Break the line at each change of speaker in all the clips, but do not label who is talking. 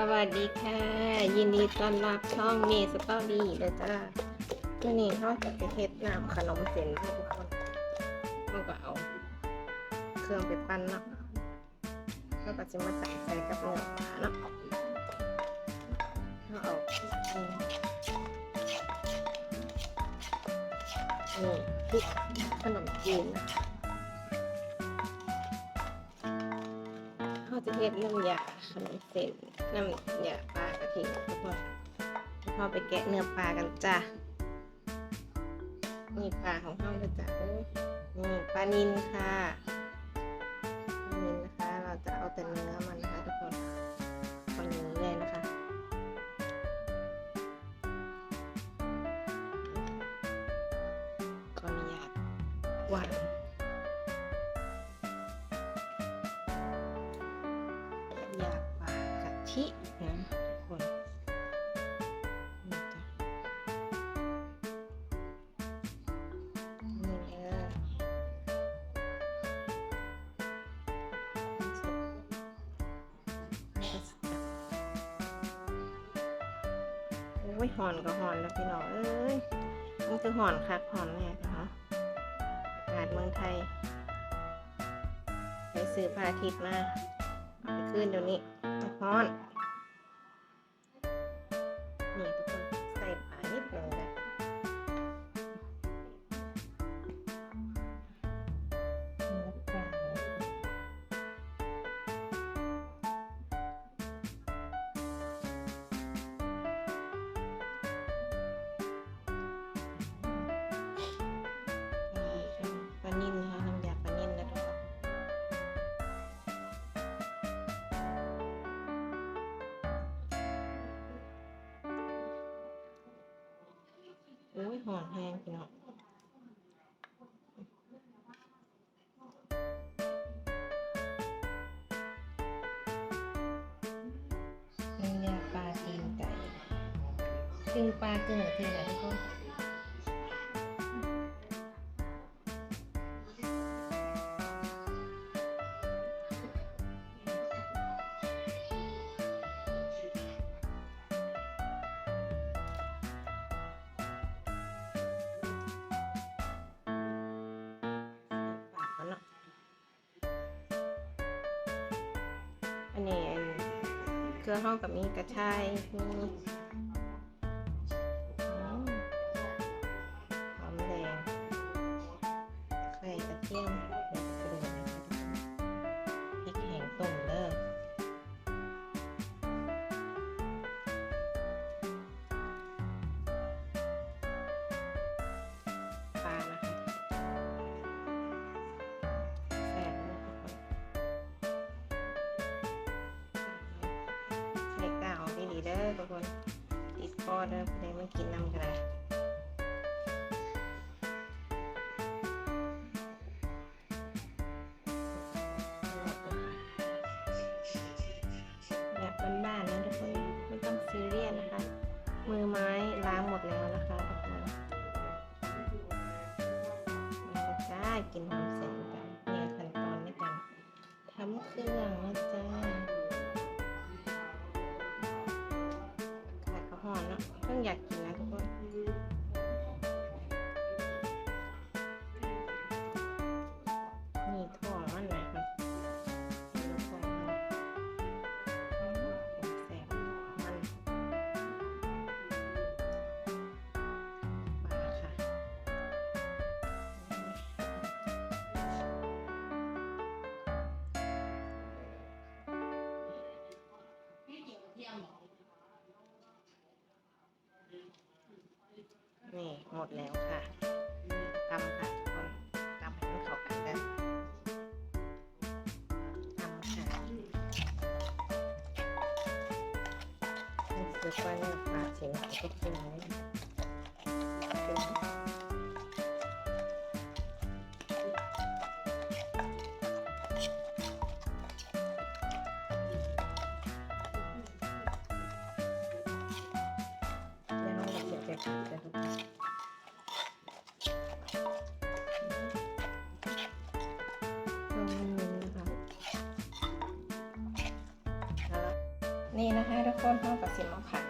สวัสดีค่ะ ยินดีต้อนรับช่องเมสตอรี่เลยจ้าวันนี้เขาจะไปเฮ็ดน้ำขนมเส้นให้ทุกคนเราก็เอา เครื่องไปปั้นเนาะแล้วก็จะมาใส่ใส่กับเนื้อปลาเนาะเราเอาอนี่พริกขนมจีนนะคะเขาจะเฮ็ดน้ำยา นมเส้นน้ำยปลากระทิทุกคนเข้าไปแกะเนื้อปลากันจ้ะนี่ปลาของเขาเลยจ้ะเอ้ยนี่ปลานินค่ะปลานินนะคะ เราจะเอาแต่เนื้อมันนะคะทุกคนเอาอย่างนี้เลยนะคะขออนุญาตวาง ยหอนก็หอนแล้วพี่น้องเอ้ยมันคือหอนคักหอนแน่นะคะอากาศเมืองไทย ไปซื้อพาทิตมาเอาไปขึ้นเดี๋ยวนี้หอนนี่ทุกคน กึ่งปลากึ่งกระเทียมนะทุกคนปากนเนาะอันนี้อันเครื่องห้องกับมีกระชายมี ทุกคนติดคอเด้อเพื่อไม่กินน้ำกัน เดแล้วค่ะตำค่ะทุกคนตำให้มันเข้ากันกันตำค่ะรู้สึกว่าเนี่ยปลาเสียงเขาก็กินเลย นี่นะคะทุกคนเข้ากับสิมาผัด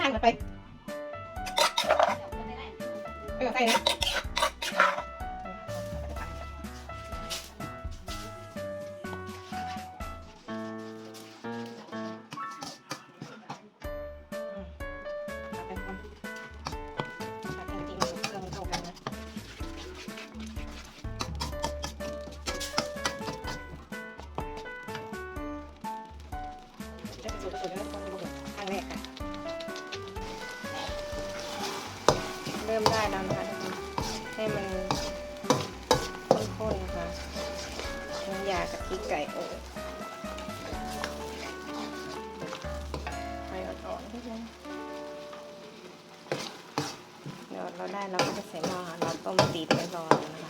ทางกันไป ริ่มได้แล้วนะคะทุกคนให้มันข้นๆค่ะน้ำยากะทิไก่โอ้ไฟอ่อนๆทุกคนเดี๋ยวเราได้เราก็จะใส่หม้อค่ะเราต้มตีไปรอแล้วนะคะ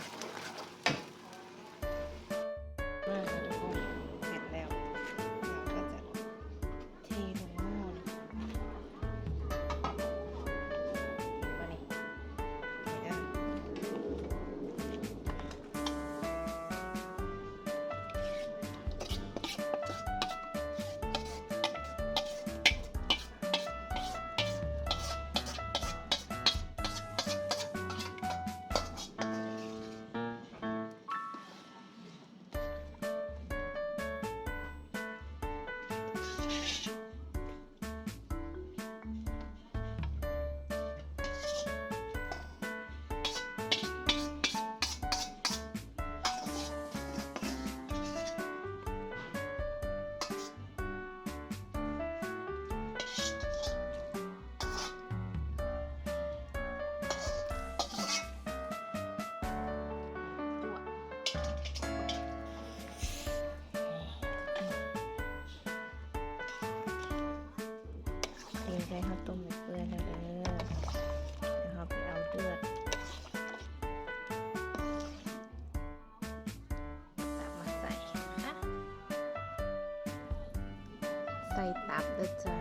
ใส่ตับเด้อจ้า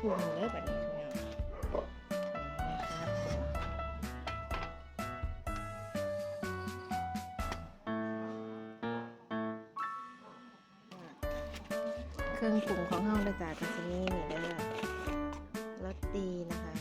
พุงเลยแบบนี้ทุกอย่างนะครับเครื่องปรุงของเฮาเลยจ้ะก็จะมีนี่เด้อรสดีนะคะ